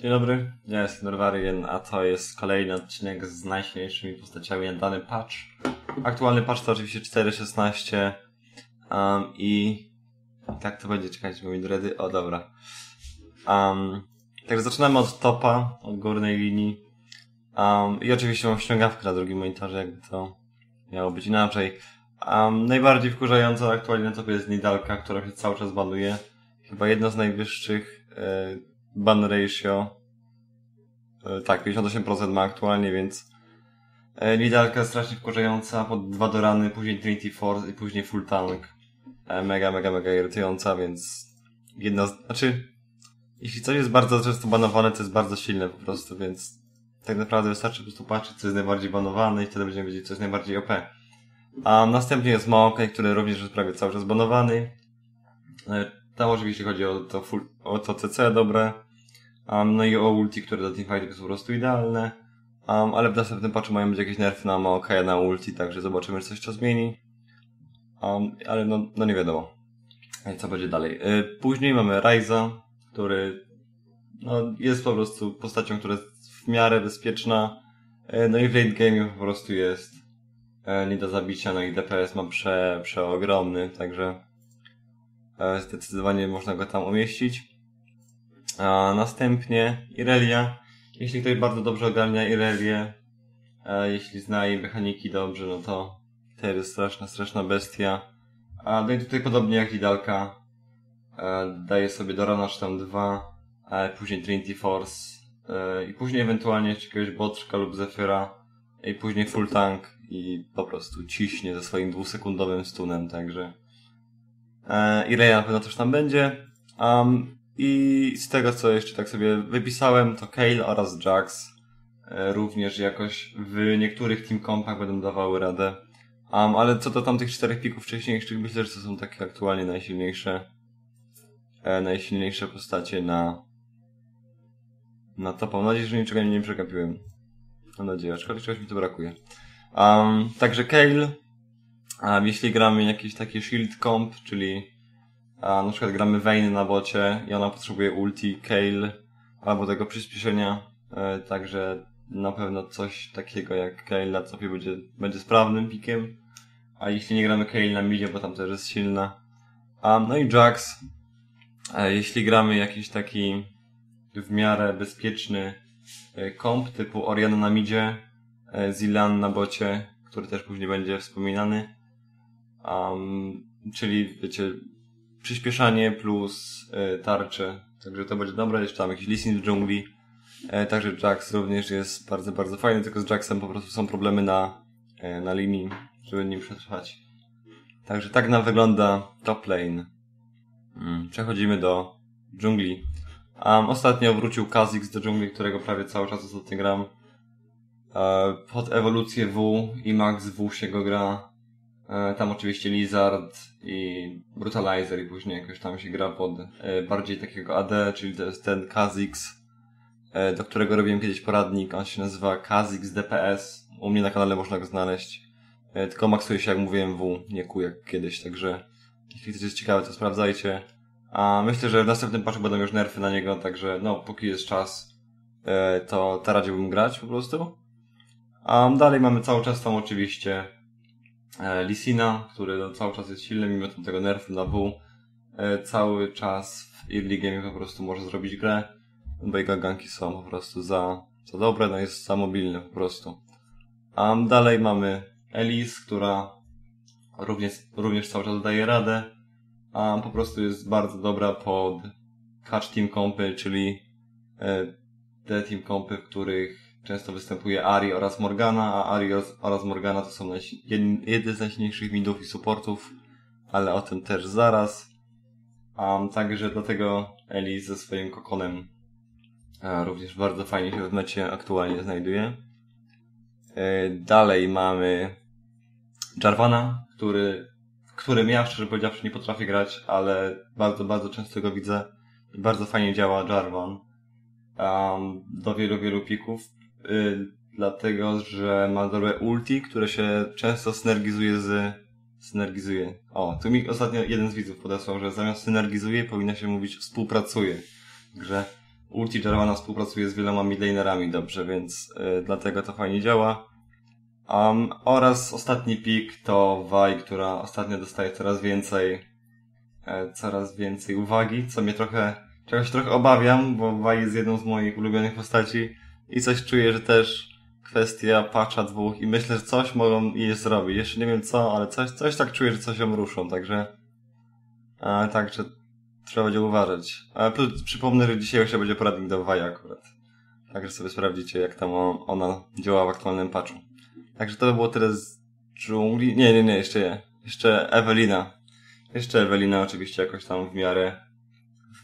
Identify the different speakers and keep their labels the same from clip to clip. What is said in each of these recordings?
Speaker 1: Dzień dobry, ja jestem Norwarian, a to jest kolejny odcinek z najsilniejszymi postaciami na dany patch. Aktualny patch to oczywiście 4.16 um, i tak to będzie, czekajcie, mi dredy, o dobra. Um, także zaczynamy od topa, od górnej linii. Um, I oczywiście mam ściągawkę na drugim monitorze, jakby to miało być inaczej. Um, najbardziej wkurzająca aktualnie na topie jest Nidalka, która się cały czas banuje. Chyba jedna z najwyższych e, ban ratio. E, tak, 58% ma aktualnie, więc e, Nidalka strasznie wkurzająca, pod dwa do rany, później Trinity Force i później Full Tank. E, mega, mega, mega irytująca, więc jedna z... Znaczy, jeśli coś jest bardzo często banowane, to jest bardzo silne po prostu, więc tak naprawdę wystarczy po prostu patrzeć, co jest najbardziej banowane i wtedy będziemy wiedzieć, co jest najbardziej OP. A następnie jest Maokai, który również jest prawie cały czas banowany. Tam oczywiście chodzi o to, full, o to CC dobre. Um, no i o ulti, które do teamfighting jest po prostu idealne. Um, ale w następnym patchu mają być jakieś nerfy na Maokai na ulti, także zobaczymy, czy coś to zmieni. Um, ale no, no nie wiadomo. Co będzie dalej. E, Później mamy Ryza, który no, jest po prostu postacią, która jest w miarę bezpieczna. E, No i w late game po prostu jest e, nie do zabicia, no i DPS ma prze, przeogromny, także zdecydowanie można go tam umieścić. A następnie Irelia. Jeśli ktoś bardzo dobrze ogarnia Irelię, e, jeśli zna jej mechaniki dobrze, no to to jest straszna, straszna bestia. A no i tutaj podobnie jak Lidalka, e, daje sobie do rana tam a później Trinity Force e, i później ewentualnie jeszcze jakiegoś Botrzka lub Zephyra i później full tank i po prostu ciśnie ze swoim dwusekundowym stunem, także e, Irelia na pewno też tam będzie. Um, I z tego, co jeszcze tak sobie wypisałem, to Kale oraz Jax e, również jakoś w niektórych team kompach będą dawały radę. Um, ale co do tamtych czterech pików wcześniejszych, myślę, że to są takie aktualnie najsilniejsze e, najsilniejsze postacie na na topa. Mam nadzieję, że niczego nie przegapiłem. Mam nadzieję, aczkolwiek czegoś mi to brakuje. Um, także Kale, um, jeśli gramy jakiś taki shield comp, czyli a, na przykład gramy Vayne na bocie i ona potrzebuje ulti, Kale, albo tego przyspieszenia, e, także na pewno coś takiego jak Kale na topie będzie, będzie sprawnym pikiem. A jeśli nie gramy Kale na midzie, bo tam też jest silna. Um, no i Jax, e, jeśli gramy jakiś taki w miarę bezpieczny e, komp typu Oriana na midzie, e, Zilan na bocie, który też później będzie wspominany. Um, czyli wiecie, przyspieszanie plus e, tarcze. Także to będzie dobre. Jeszcze tam jakiś listing w dżungli. E, także Jax również jest bardzo, bardzo fajny, tylko z Jaxem po prostu są problemy na, e, na linii, żeby nim przetrwać. Także tak nam wygląda top lane. Mm, Przechodzimy do dżungli. Um, ostatnio wrócił Kha'Zix do dżungli, którego prawie cały czas ostatnio gram. E, pod ewolucję W i Max W się go gra. E, tam oczywiście Lizard i Brutalizer i później jakoś tam się gra pod e, bardziej takiego AD, czyli to jest ten Kha'Zix, e, do którego robiłem kiedyś poradnik. On się nazywa Kha'Zix DPS. U mnie na kanale można go znaleźć. Tylko maksuje się, jak mówiłem, W, nie Q jak kiedyś, także jeśli ktoś jest ciekawy, to sprawdzajcie. A myślę, że w następnym patchu będą już nerfy na niego, także no, póki jest czas, to to radziłbym grać po prostu. A dalej mamy cały czas tam oczywiście Lisina, który no, cały czas jest silny, mimo tego nerfu na W. E, cały czas w early game po prostu może zrobić grę, bo jego ganki są po prostu za, za dobre, no jest za mobilny po prostu. A dalej mamy Elise, która również, również cały czas daje radę, a po prostu jest bardzo dobra pod catch team kompy, czyli e, te team kompy, w których często występuje Ari oraz Morgana, a Ari oraz- Morgana to są najsi- jedni- z najsilniejszych midów i supportów, ale o tym też zaraz. Um, także dlatego Eli ze swoim kokonem e, również bardzo fajnie się w mecie aktualnie znajduje. E, dalej mamy Jarvana, który, którym ja szczerze powiedziawszy nie potrafię grać, ale bardzo, bardzo często go widzę bardzo fajnie działa Jarvan um, do wielu, wielu pików, y, dlatego, że ma dobre ulti, które się często synergizuje z synergizuje. O, tu mi ostatnio jeden z widzów podesłał, że zamiast synergizuje powinno się mówić współpracuje. Także ulti Jarvana współpracuje z wieloma midlanerami dobrze, więc y, dlatego to fajnie działa. Um, oraz ostatni pik to Vi, która ostatnio dostaje coraz więcej e, coraz więcej uwagi, co mnie trochę czegoś trochę obawiam, bo Vi jest jedną z moich ulubionych postaci i coś czuję, że też kwestia patcha dwóch i myślę, że coś mogą jej zrobić. Jeszcze nie wiem co, ale coś, coś tak czuję, że coś ją ruszą, także e, także trzeba będzie uważać. A plus przypomnę, że dzisiaj jeszcze będzie poradnik do Vi akurat. Także sobie sprawdzicie, jak tam ona działa w aktualnym patchu. Także to by było tyle z dżungli. Nie, nie, nie, jeszcze nie. Jeszcze Ewelina. Jeszcze Ewelina oczywiście jakoś tam w miarę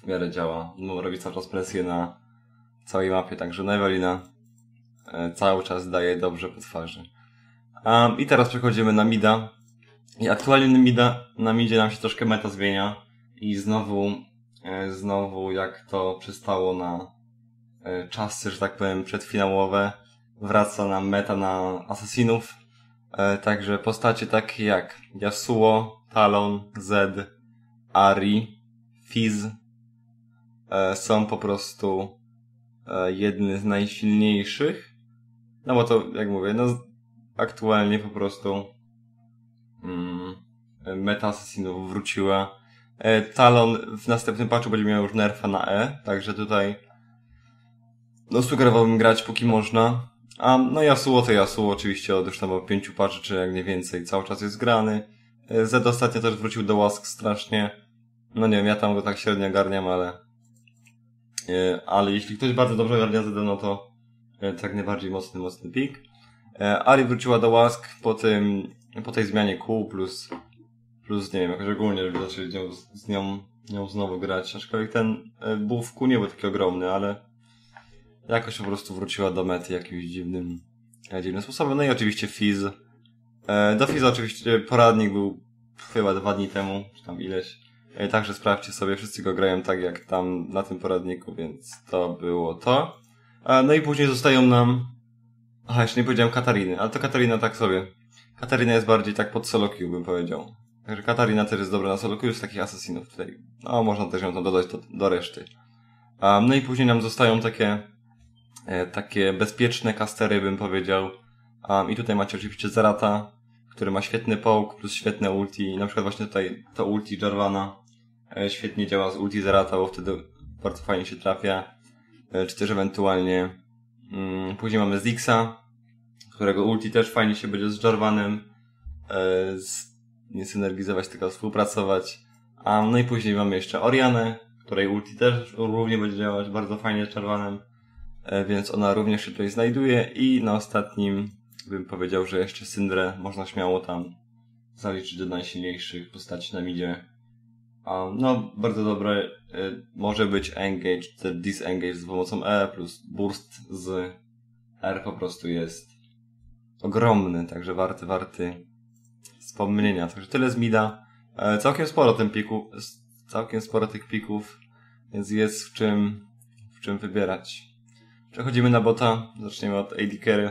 Speaker 1: w miarę działa. No, robi cały czas presję na całej mapie, także no Ewelina e, cały czas daje dobrze po twarzy. Um, I teraz przechodzimy na Mida. I aktualnie na Mida, na Midzie nam się troszkę meta zmienia. I znowu, e, znowu jak to przystało na e, czasy, że tak powiem, przedfinałowe, wraca nam meta na asasinów. E, także postacie takie jak Yasuo, Talon, Zed, Ari, Fizz są po prostu jedny z najsilniejszych. No bo to, jak mówię, no aktualnie po prostu mm, meta asasinów wróciła. E, Talon w następnym patchu będzie miał już nerfa na E, także tutaj no sugerowałbym grać póki można. A no Yasuo to Yasuo oczywiście od już tam pięciu patrzy, czy jak nie więcej, cały czas jest grany. E, Zed ostatnio też wrócił do łask strasznie. No nie wiem, ja tam go tak średnio garniam, ale e, ale jeśli ktoś bardzo dobrze garnia Zeda, no to e, tak najbardziej mocny, mocny pik. Ari wróciła do łask po tym, po tej zmianie kół plus plus nie wiem, jakoś ogólnie, żeby zacząć z nią, z nią, nią znowu grać. Aczkolwiek ten buff kół nie był taki ogromny, ale jakoś po prostu wróciła do mety jakimś dziwnym, e, dziwnym sposobem. No i oczywiście Fizz. E, do Fizza oczywiście poradnik był chyba dwa dni temu, czy tam ileś. E, także sprawdźcie sobie, wszyscy go grają tak jak tam na tym poradniku, więc to było to. No i później zostają nam... Aha, jeszcze nie powiedziałem Katariny, ale to Katarina tak sobie. Katarina jest bardziej tak pod solo queue, bym powiedział. Także Katarina też jest dobra na solo queue z takich asesinów tutaj. No, można też ją tam dodać do, do reszty. No i później nam zostają takie E, takie bezpieczne kastery, bym powiedział. I tutaj macie oczywiście Zarata, który ma świetny połk plus świetne ulti. Na przykład właśnie tutaj to ulti Jarvana świetnie działa z ulti Zarata, bo wtedy bardzo fajnie się trafia. E, czy też ewentualnie mm, później mamy Zixa, którego ulti też fajnie się będzie z Jarvanem z, nie synergizować, tylko współpracować. Um, no i później mamy jeszcze Orianę, której ulti też równie będzie działać bardzo fajnie z Jarvanem. E, więc ona również się tutaj znajduje i na ostatnim bym powiedział, że jeszcze Syndrę można śmiało tam zaliczyć do najsilniejszych postaci na midzie. No, bardzo dobre e, może być engage, czy disengage z pomocą E plus burst z R po prostu jest ogromny, także warty, warty wspomnienia. Także tyle z mida. E, całkiem sporo tym piku, całkiem sporo tych pików, więc jest w czym, w czym wybierać. Przechodzimy na bota. Zaczniemy od AD Carry.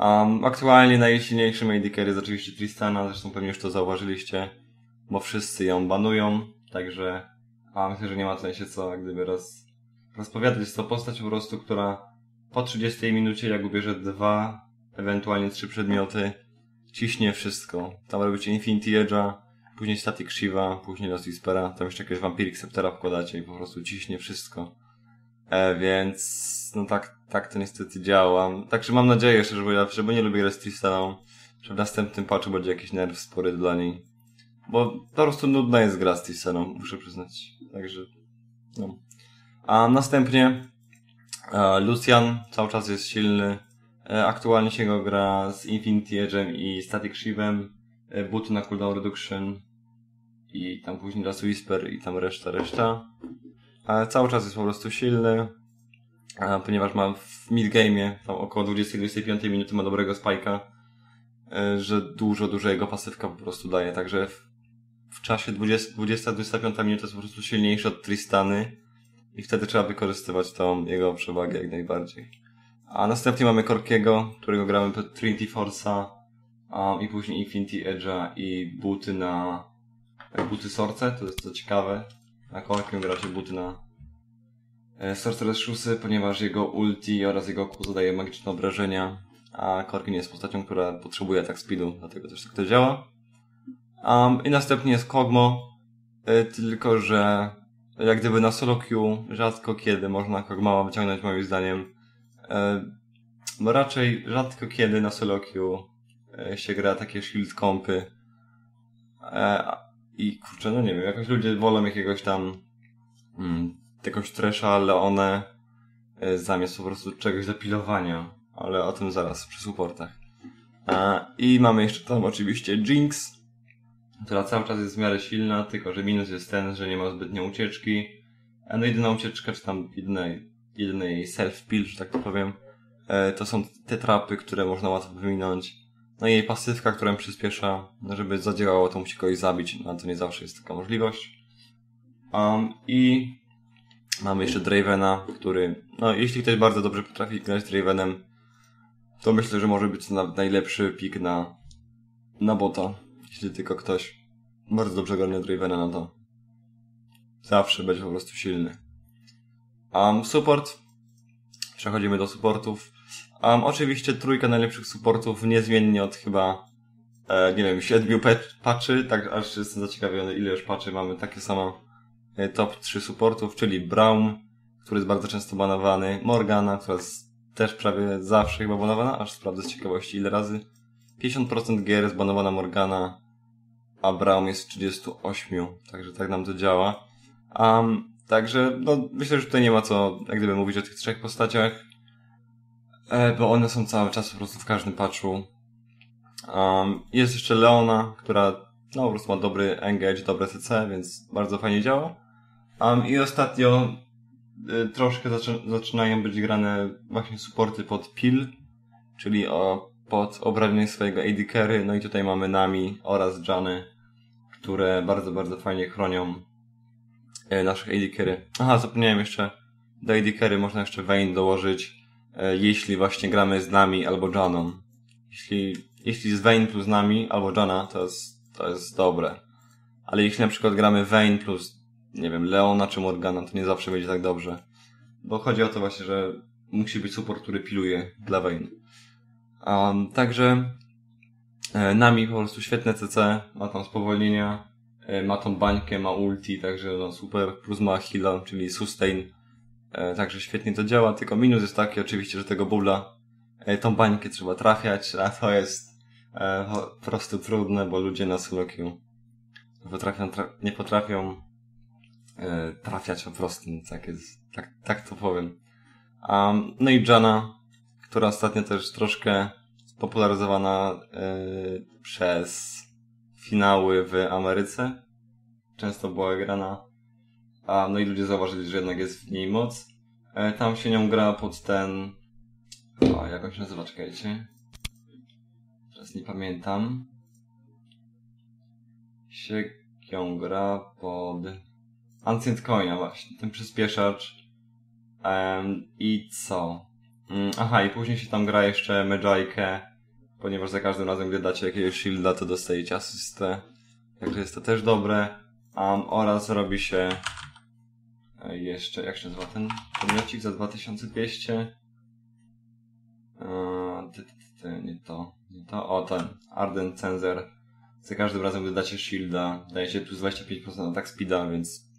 Speaker 1: Um, aktualnie najsilniejszym AD Carry jest oczywiście Tristana, zresztą pewnie już to zauważyliście, bo wszyscy ją banują, także a myślę, że nie ma się co gdyby roz, rozpowiadać. Jest to postać po prostu, która po 30 minucie jak ubierze dwa, ewentualnie trzy przedmioty, ciśnie wszystko. Tam robicie Infinity Edge'a, później Static Shiva, później Lost Whispera, tam jeszcze jakiegoś Vampiric Sceptera wkładacie i po prostu ciśnie wszystko. E, więc no tak, tak to niestety działa. Także mam nadzieję, że żeby, bo nie lubię Restristaną, że w następnym patchu będzie jakiś nerw spory dla niej. Bo po prostu nudna jest gra z Tristaną, muszę przyznać. Także, no. A następnie e, Lucian cały czas jest silny. E, aktualnie się go gra z Infinity Edge'em i Static Shivem. E, buty na cooldown reduction. I tam później Last Whisper i tam reszta, reszta. E, cały czas jest po prostu silny ponieważ mam w midgame'ie, tam około 20-25 minuty ma dobrego spajka, e, że dużo, dużo jego pasywka po prostu daje, także w, w czasie 20-25 minut jest po prostu silniejszy od Tristany i wtedy trzeba wykorzystywać tą jego przewagę jak najbardziej. A następnie mamy Korkiego, którego gramy pod Trinity Force'a um, i później Infinity Edge'a i buty na buty Sorce, to jest co ciekawe. Na Korkiem gra się buty na e, Sorceress Shusy, ponieważ jego ulti oraz jego Q zadaje magiczne obrażenia, a Korki nie jest postacią, która potrzebuje tak speedu, dlatego też tak to działa. Um, I następnie jest Kogmo, e, tylko że jak gdyby na solo queue rzadko kiedy można Kogmała wyciągnąć moim zdaniem. E, bo raczej rzadko kiedy na solo queue e, się gra takie shield kompy. I kurczę, no nie wiem, jakoś ludzie wolą jakiegoś tam hmm, jakąś tresha, Leone e, zamiast po prostu czegoś zapilowania. Ale o tym zaraz przy supportach. I mamy jeszcze tam oczywiście Jinx, która cały czas jest w miarę silna, tylko że minus jest ten, że nie ma zbytnio ucieczki. A no jedyna ucieczka, czy tam jedynej, jedynej self-pill, że tak to powiem, e, to są te trapy, które można łatwo wyminąć. No i jej pasywka, która przyspiesza, no żeby zadziałało, to musi kogoś zabić, no to nie zawsze jest taka możliwość. Um, I mamy jeszcze Dravena, który, no jeśli ktoś bardzo dobrze potrafi grać Dravenem, to myślę, że może być to najlepszy pik na, na bota. Jeśli tylko ktoś bardzo dobrze ogarnia Dravena, no to zawsze będzie po prostu silny. Um, support. Przechodzimy do supportów. Um, oczywiście trójka najlepszych supportów niezmiennie od chyba e, nie wiem, siedmiu patchy, tak aż jestem zaciekawiony ile już patchy mamy takie samo e, top 3 supportów, czyli Braum, który jest bardzo często banowany, Morgana, która jest też prawie zawsze chyba banowana, aż sprawdzę z ciekawości ile razy. 50% gier jest banowana Morgana, a Braum jest w 38, także tak nam to działa. Um, także, no, myślę, że tutaj nie ma co, jak gdyby mówić o tych trzech postaciach, e, bo one są cały czas po prostu w każdym patchu. Um, jest jeszcze Leona, która, no, po prostu ma dobry engage, dobre CC, więc bardzo fajnie działa. Um, I ostatnio y, troszkę zaczy zaczynają być grane właśnie supporty pod pil, czyli o, pod obranie swojego AD carry, no i tutaj mamy Nami oraz Jany, które bardzo, bardzo fajnie chronią e, naszych AD carry. Aha, zapomniałem jeszcze, do AD carry można jeszcze Vayne dołożyć, e, jeśli właśnie gramy z nami albo Janą. Jeśli, jeśli z Vayne plus nami albo Jana, to jest, to jest dobre. Ale jeśli na przykład gramy Vayne plus, nie wiem, Leona czy Morgana, to nie zawsze będzie tak dobrze. Bo chodzi o to właśnie, że musi być support, który piluje dla Vayne. Um, także e, Nami po prostu świetne CC, ma tam spowolnienia, e, ma tą bańkę, ma ulti, także no super, plus ma heal'a, czyli sustain, e, także świetnie to działa, tylko minus jest taki oczywiście, że tego bula, tą bańkę trzeba trafiać, a to jest po prostu trudne, bo ludzie na solo queue potrafią, tra nie potrafią trafiać po prostu, no, tak jest, tak, tak to powiem. Um, no i Jana, która ostatnio też troszkę spopularyzowana yy, przez finały w Ameryce. Często była grana. A, no i ludzie zauważyli, że jednak jest w niej moc. E, tam się nią gra pod ten... O, jak on się nazywa, czekajcie. Teraz nie pamiętam. Się ją gra pod... Ancient Coina właśnie, ten przyspieszacz. I co? Mm, aha, i później się tam gra jeszcze Medjaykę, ponieważ za każdym razem, gdy dacie jakiegoś shielda, to dostajecie asystę. Także jest to też dobre. Um, oraz robi się e, jeszcze, jak się nazywa ten podmiocik za 2200? Eee, ty, ty, ty, nie to, nie to, o ten, Arden Censer. Za każdym razem, gdy dacie shielda, dajecie plus 25% atak speeda, więc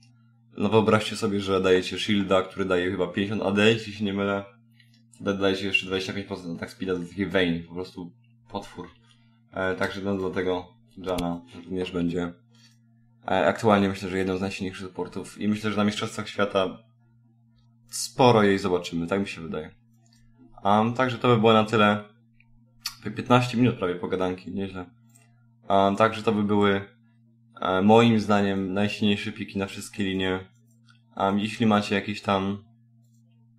Speaker 1: no wyobraźcie sobie, że dajecie shielda, który daje chyba 50 AD, jeśli się nie mylę. Dodaje się jeszcze 25% atak speeda do takiej Vayne, po prostu potwór. E, także no dlatego Jana również będzie e, aktualnie myślę, że jedną z najsilniejszych supportów i myślę, że na Mistrzostwach Świata sporo jej zobaczymy, tak mi się wydaje. Um, także to by było na tyle. 15 minut prawie pogadanki, nieźle. Um, także to by były e, moim zdaniem najsilniejsze piki na wszystkie linie. Um, jeśli macie jakieś tam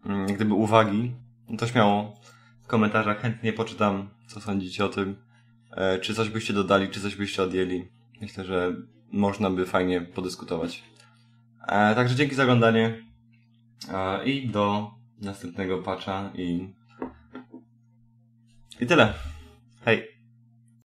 Speaker 1: um, gdyby uwagi, no to śmiało w komentarzach chętnie poczytam, co sądzicie o tym. E, czy coś byście dodali, czy coś byście odjęli. Myślę, że można by fajnie podyskutować. E, także dzięki za oglądanie e, i do następnego patcha i i tyle. Hej!